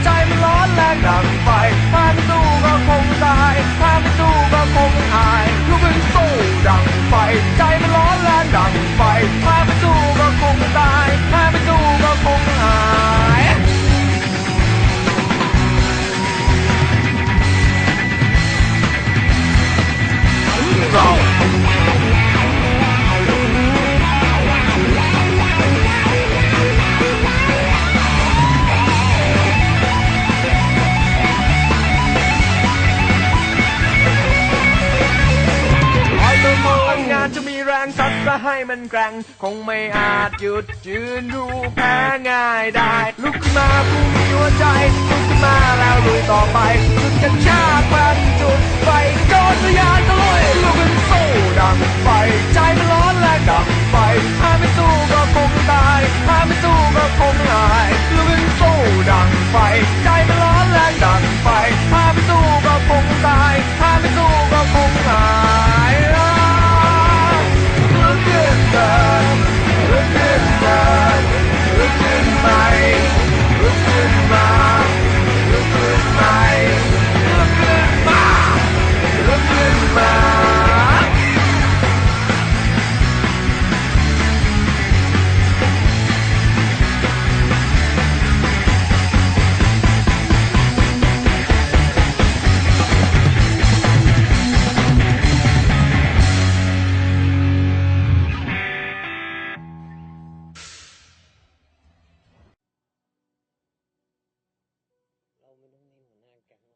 time alone. แรงสัดก็ให้มันแกร่ง คงไม่อาจหยุดยืนดูแพ้ง่ายได้ ลุกขึ้นมาผู้มีหัวใจ ลุกขึ้นมาแล้วลุยต่อไปลุกกันชาบันจุดไฟโดนทะยานตะลุยลุกขึ้นสู้ดังไฟ ใจมันร้อนแลงดังไฟถ้าไม่สู้ก็คงตายถ้าไม่สู้ก็คงหายลุกขึ้นสู้ดังไฟ ใจมันร้อนแลงดังไฟถ้าไม่สู้ก็คงตาย